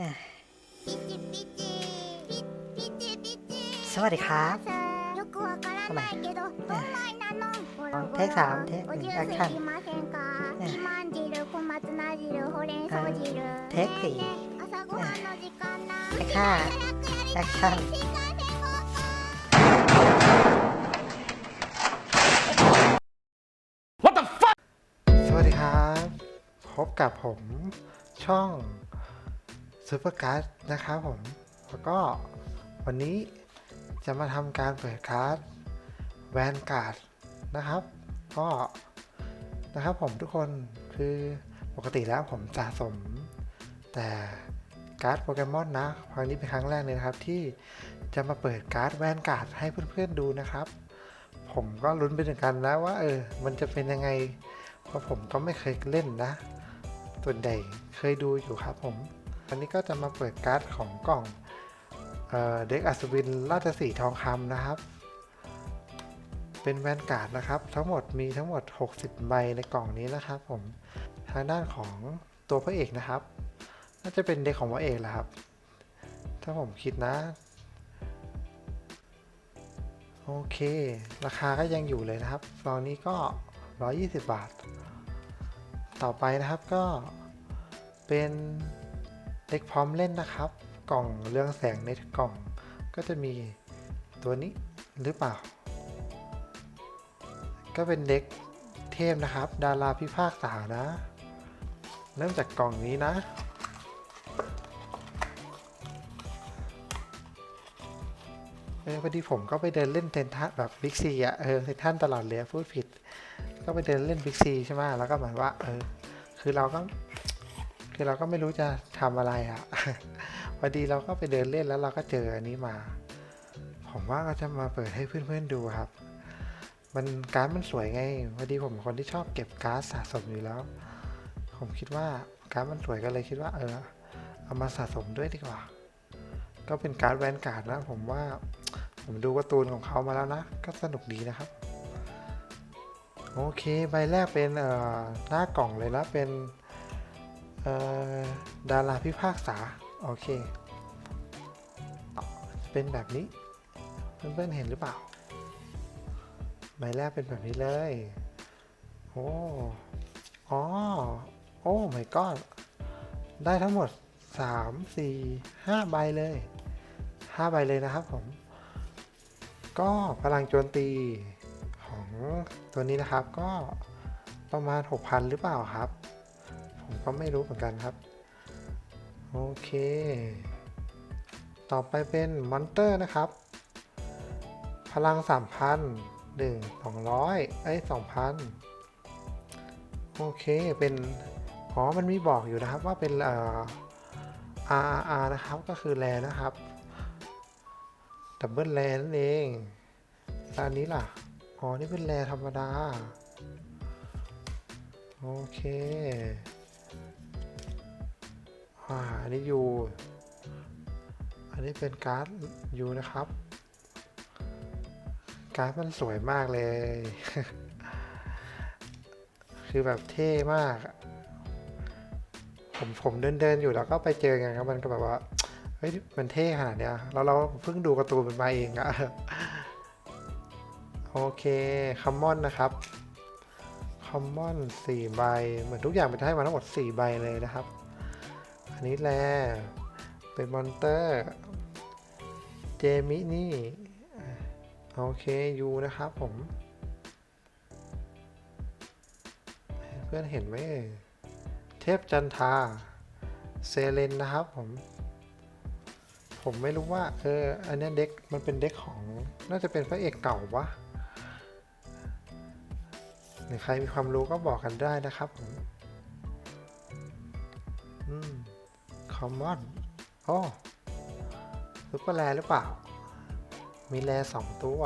สวัสดีครับทำไมเทคสามเทคแอคชั่นเทคสี่เทคห้าแอคชั่นสวัสดีครับ พบกับผมช่อง ซูเปอร์การ์ดนะครับผม แล้วก็วันนี้จะมาทำการเปิดการ์ดแวนการ์ดนะครับ ก็นะครับผมทุกคนคือปกติแล้วผมสะสม แต่การ์ดโปเกมอนนะ ครั้งนี้เป็นครั้งแรกเลยนะครับ ที่จะมาเปิดการ์ดแวนการ์ดให้เพื่อนๆดูนะครับ ผมก็ลุ้นไปถึงกันแล้วว่าเออมันจะเป็นยังไง เพราะผมก็ไม่เคยเล่นนะ ส่วนใหญ่เคยดูอยู่ครับผม วันนี้ก็จะมาเปิดการ์ดของกล่องเออเด็กอัศวินราชสีทองคำนะครับ เป็นแวนการ์ดนะครับ ทั้งหมดมีทั้งหมด 60 ใบในกล่องนี้นะครับ ผมทางด้านของตัวพระเอกนะครับ น่าจะเป็นเด็กของพระเอกแหละครับ ถ้าผมคิดนะโอเค ราคาก็ยังอยู่เลยนะครับตอนนี้ก็ 120 บาท ต่อไปนะครับก็เป็น เด็กพร้อมเล่นนะครับ กล่องเรื่องแสงในกล่อง ก็จะมีตัวนี้หรือเปล่า ก็เป็นเด็กเทพนะครับ ดาราพิพากษานะ เริ่มจากกล่องนี้นะ เออพอดีผมก็ไปเดินเล่นเทนทันแบบบิ๊กซีอะเออเทนทันตลอดเลยพูดผิด ก็ไปเดินเล่นบิ๊กซีใช่ไหมแล้วก็เหมือนว่าเออคือเราก็ คือเราก็ไม่รู้จะทำอะไรอะพอดีเราก็ไปเดินเล่นแล้วเราก็เจออันนี้มา ผมว่าก็จะมาเปิดให้เพื่อนๆดูครับ มันการ์ดมันสวยไงพอดีผมเป็นคนที่ชอบเก็บการ์ดสะสมอยู่แล้ว ผมคิดว่าการ์ดมันสวยก็เลยคิดว่าเออ เอามาสะสมด้วยดีกว่า ก็เป็นการ์ดแวนการ์ดนะ ผมว่าผมดูการ์ตูนของเขามาแล้วนะ ก็สนุกดีนะครับ โอเค ใบแรกเป็นเอ่อหน้ากล่องเลยนะเป็น ดาราพิพากษา โอเค เป็นแบบนี้ เพื่อนๆเห็นหรือเปล่าใบแรกเป็นแบบนี้เลย โอ้อ๋อโอ้ my god ได้ทั้งหมด 3 4 5 ใบเลย 5 ใบเลยนะครับผม ก็พลังโจมตีของตัวนี้นะครับก็ประมาณ 6,000 หรือเปล่าครับ ผมก็ไม่รู้เหมือนกันครับ โอเค ต่อไปเป็นมอนเตอร์นะครับ พลัง 3,000 1 200 เอ้ย 2,000 โอเค เป็นอ๋อมันมีบอกอยู่นะครับว่าเป็นเอ่อ RRR นะครับ ก็คือแรนะครับดับเบิลแรนั่นเองแล้วอันนี้ล่ะ อ๋อ นี่เป็นแรธรรมดา โอเค อ่าอันนี้ยูอันนี้เป็นการ์ดยูนะครับ การ์ดมันสวยมากเลย คือแบบเท่มาก ผมผมเดินเดินอยู่แล้วก็ไปเจอกันครับมันก็แบบว่าเฮ้ยมันเท่ขนาดเนี้ยเราเราเพิ่งดูการ์ตูนมันมาเองอะโอเคคัมมอนนะครับคัมมอนสี่ใบ เหมือนทุกอย่างเป็นให้มาทั้งหมดสี่ใบเลยนะครับ อันนี้แล เป็นมอนเตอร์ เจมินี่ โอเคยูนะครับผม เพื่อนเห็นไหมเทพจันทา เซเลนนะครับผม ผมไม่รู้ว่า เออ อันนี้เด็กมันเป็นเด็กของ น่าจะเป็นพระเอกเก่าวะหรือใครมีความรู้ก็บอกกันได้นะครับผม อืม อมมอนโอ้ซุปเปอร์แรหรือเปล่า มีแรสองตัว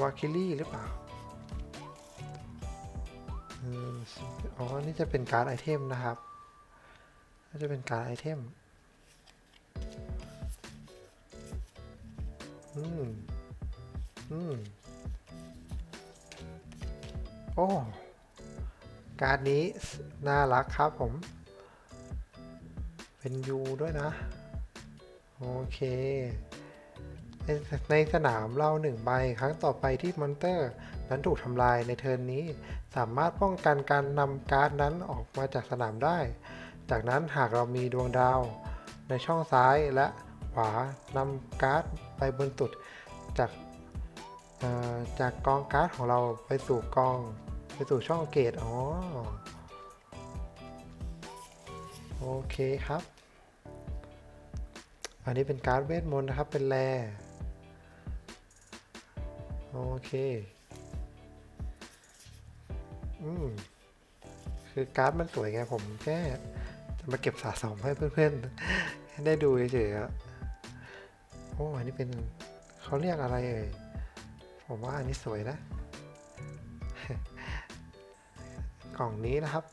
วาคิลี่หรือเปล่าอ๋อ นี่จะเป็นการ์ดไอเทมนะครับน่าจะเป็นการ์ดไอเทม อืม อืม โอ้ การ์ดนี้น่ารักครับผม เป็นยูด้วยนะ โอเค ในสนามเราหนึ่งใบครั้งต่อไปที่มอนเตอร์ นั้นถูกทำลายในเทิร์นนี้ สามารถป้องกันการนำการ์ดนั้นออกมาจากสนามได้ จากนั้นหากเรามีดวงดาว ในช่องซ้ายและขวานำการ์ดไปบนสุดจากจากกองการ์ดของเราไปสู่กอง ไปสู่ช่องเกตอ๋อ โอเคครับ อันนี้เป็นการ์ดเวทมนต์นะครับ เป็นแร่โอเค อืม คือการ์ดมันสวยไงผมแค่จะมาเก็บสะสมให้เพื่อนๆให้ได้ดูเฉยๆอะโอ้อันนี้เป็นเขาเรียกอะไรเอ่ย ผมว่าอันนี้สวยนะ กล่องนี้นะครับ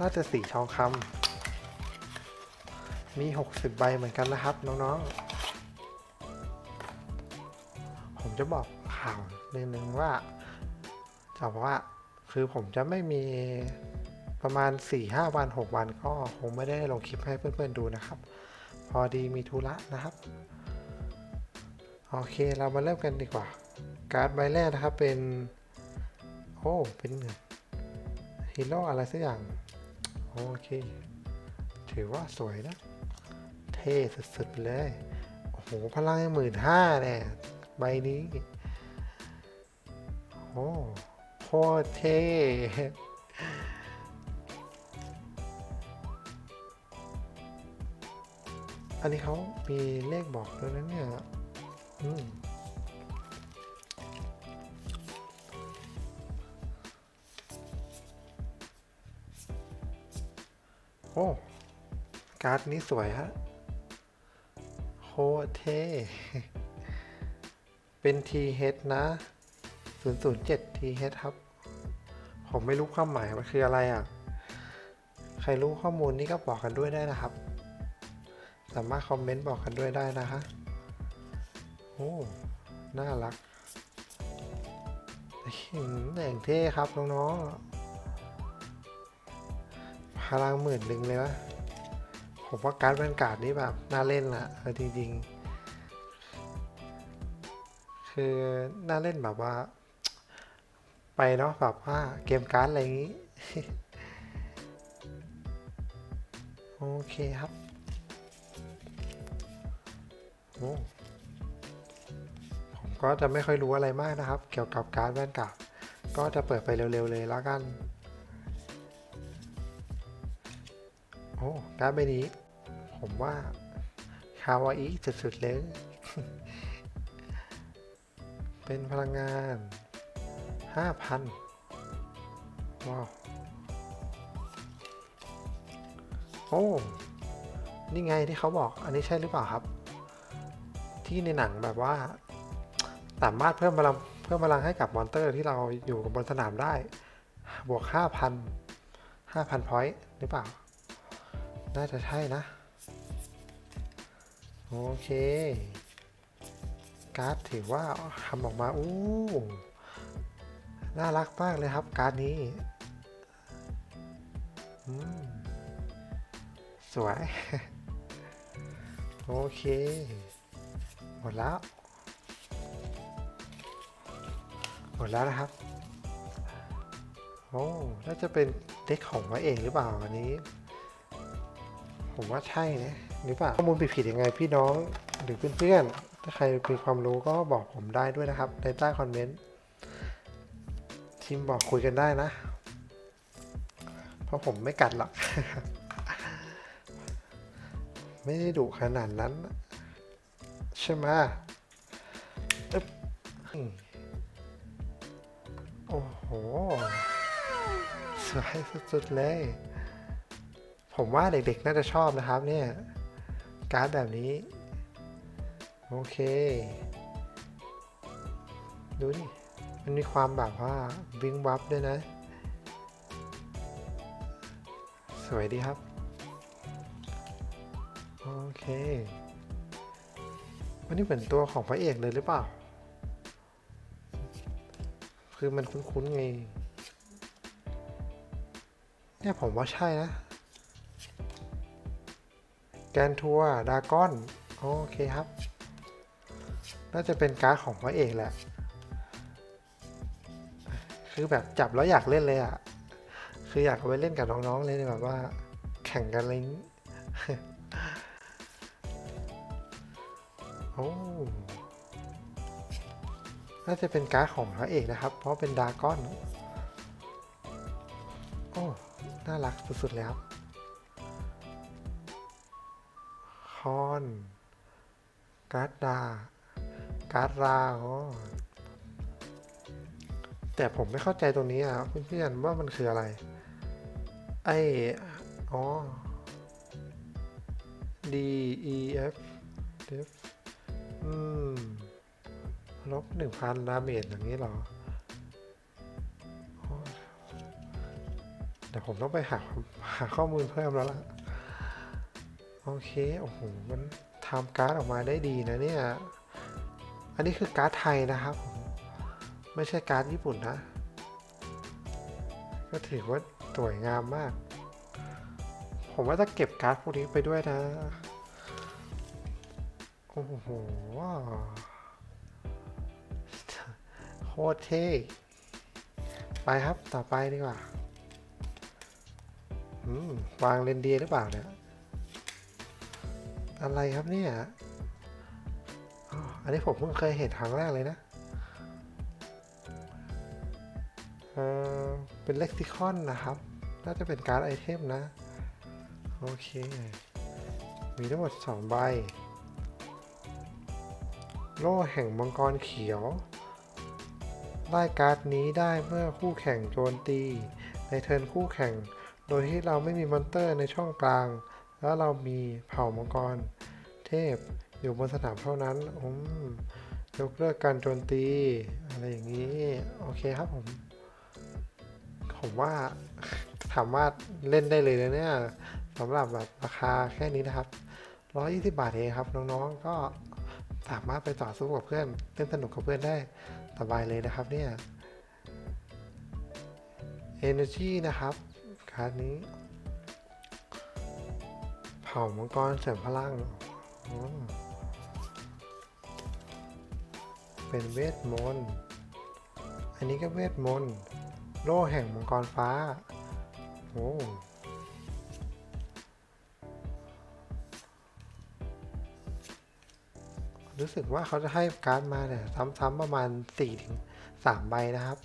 น่าจะสีทองคำมี 60 ใบเหมือนกันนะครับ น้องๆ ผมจะบอกข่าวนิดนึงว่าจะบอกว่าคือผมจะไม่มีประมาณ 4-5 วัน 6 วันก็คงไม่ได้ลงคลิปให้เพื่อนๆดูนะครับ พอดีมีธุระนะครับ โอเคเรามาเริ่มกันดีกว่า การ์ดใบแรกนะครับเป็น โอ้ เป็นฮีโร่อะไรสักอย่าง โอเค ถือว่าสวยนะ เท่สุดๆเลย โอ้โห พลังหมื่นห้าเนี่ยใบนี้ โอ้โคตรเท่อันนี้เขามีเลขบอกด้วยนะเนี่ย อืม โอ้ การ์ดนี้สวยฮะ โคเท่เป็น TH นะ 007 TH ครับ ผมไม่รู้ความหมายมันคืออะไรอะ ใครรู้ข้อมูลนี้ก็บอกกันด้วยได้นะครับ สามารถคอมเมนต์บอกกันด้วยได้นะฮะ โอ้ น่ารักแต่งเท่ครับน้องๆ พลังหมื่นหนึ่งเลยวะผมว่าการ์ดแวนการ์ดนี้แบบน่าเล่นละเออจริงๆ คือน่าเล่นแบบว่า ไปเนาะแบบว่าเกมการ์ดอะไรอย่างนี้ โอเคครับโอ้ผมก็จะไม่ค่อยรู้อะไรมากนะครับ เกี่ยวกับการ์ดแว่นกับก็จะเปิดไปเร็วๆเลยแล้วกัน อ้การ์ดใบนี้ ผมว่า คาวาอิสุดๆเลย เป็นพลังงาน 5,000 ว้าว โอ้ นี่ไงที่เขาบอก อันนี้ใช่หรือเปล่าครับ ที่ในหนังแบบว่า สามารถเพิ่มพลังเพิ่มพลังให้กับมอนเตอร์ที่เราอยู่บนสนามได้ บวก 5,000 5,000พอยต์หรือเปล่า น่าจะใช่นะ โอเค การ์ดถือว่าทำออกมา อู้ น่ารักมากเลยครับ การ์ดนี้สวย โอเค หมดแล้ว หมดแล้วนะครับ โอ้น่าจะเป็นเด็กของไว้เองหรือเปล่าอันนี้ ผมว่าใช่นะหรือเปล่าข้อมูลผิดๆยังไงพี่น้องหรือเพื่อนๆถ้าใครมีความรู้ก็บอกผมได้ด้วยนะครับ ในใต้คอมเมนต์ทีมบอกคุยกันได้นะ เพราะผมไม่กัดหรอกไม่ได้ดุขนาดนั้น ใช่ไหมอึ๊บอืมโอ้โห สวยสุดๆเลย ผมว่าเด็กๆ น่าจะชอบนะครับเนี่ยการ์ดแบบนี้ โอเค ดูนี่มันมีความแบบว่าวิงวับด้วยนะ สวยดีครับ โอเควันนี้เหมือนตัวของพระเอกเลยหรือเปล่า คือมันคุ้นๆไงเนี่ยผมว่าใช่นะ แกนทัวร์ดากอน โอเคครับ น่าจะเป็นการ์ดของพระเอกแหละ คือแบบจับแล้วอยากเล่นเลยอะคืออยากเอาไปเล่นกับน้องๆเลยแบบว่า แข่งกันอะไรอย่างนี้โอ้น่าจะเป็นการ์ดของพระเอกนะครับ เพราะเป็นดาก้อน โอ้ น่ารักสุดๆแล้ว คอนการ์ดดา การ์ดราอ๋อแต่ผมไม่เข้าใจตรงนี้อะเพื่อนๆว่ามันคืออะไร ไออ๋อ D E F F อืมลบหนึ่งพันดาเมจอย่างนี้เหรออ๋อเดี๋ยวผมต้องไปหาหาข้อมูลเพิ่มแล้วล่ะ โอเค โอ้โห มันทำการ์ดออกมาได้ดีนะเนี่ย อันนี้คือการ์ดไทยนะครับผม ไม่ใช่การ์ดญี่ปุ่นนะ ก็ถือว่าสวยงามมาก ผมว่าจะเก็บการ์ดพวกนี้ไปด้วยนะ โอ้โห โคตรเท่ ไปครับ ต่อไปดีกว่าอืมวางเรนเดียร์หรือเปล่าเนี่ย อะไรครับเนี่ยอ๋ออันนี้ผมเพิ่งเคยเห็นครั้งแรกเลยนะเออเป็นเล็กซิคอนนะครับ น่าจะเป็นการ์ดไอเทมนะ โอเค มีทั้งหมด 2 ใบ โล่แห่งมังกรเขียว ไล่การ์ดนี้ได้เมื่อคู่แข่งโจมตี ในเทิร์นคู่แข่ง โดยที่เราไม่มีมอนเตอร์ในช่องกลาง แล้วเรามีเผ่ามังกร เทพอยู่บนสนามเท่านั้นอืมยกเลิกการโจมตี อะไรอย่างนี้ โอเคครับผม ผมว่าสามารถเล่นได้เลยนะเนี่ยสำหรับแบบราคาแค่นี้นะครับ 120 บาทเองครับ น้องๆ ก็สามารถไปต่อสู้กับเพื่อนเล่นสนุกกับเพื่อนได้สบายเลยนะครับเนี่ย Energy นะครับ การ์ดนี้ ผ่ามังกรเสริมพลังเป็นเวทมนต์ อันนี้ก็เวทมนต์ โล่แห่งมังกรฟ้า โอ้รู้สึกว่าเขาจะให้การ์ดมาเนี่ยซ้ำๆประมาณ4ถึง3ใบนะครับ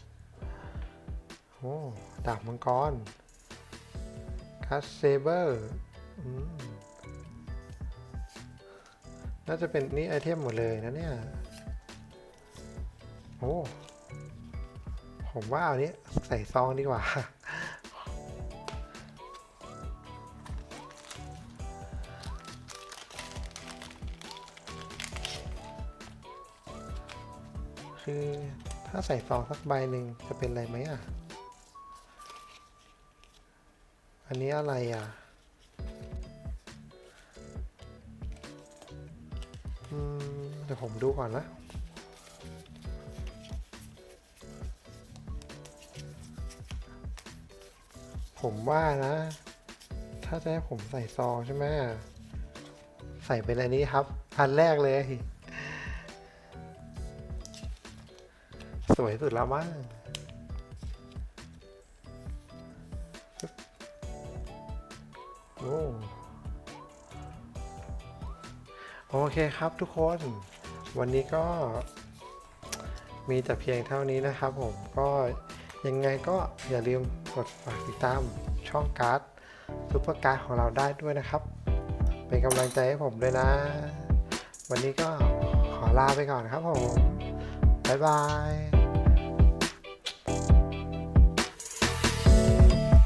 โอ้ดาบมังกรคัสเซเบอร์ อืม น่าจะเป็นนี่ไอเทมหมดเลยนะเนี่ย โอ้ ผมว่าเอานี้ใส่ซองดีกว่า คือถ้าใส่ซองสักใบหนึ่งจะเป็นอะไรไหมอะ อันนี้อะไรอะ เดี๋ยวผมดูก่อนนะ ผมว่านะ ถ้าจะให้ผมใส่ซองใช่ไหมใส่เป็นอันนี้ครับ อันแรกเลย สวยสุดแล้วมั้ง โอเคครับทุกคนวันนี้ก็มีแต่เพียงเท่านี้นะครับผมก็ยังไงก็อย่าลืมกดฝากติดตามช่องการ์ดซุปเปอร์การ์ดของเราได้ด้วยนะครับ เป็นกำลังใจให้ผมด้วยนะ วันนี้ก็ขอลาไปก่อนครับผม บ๊ายบาย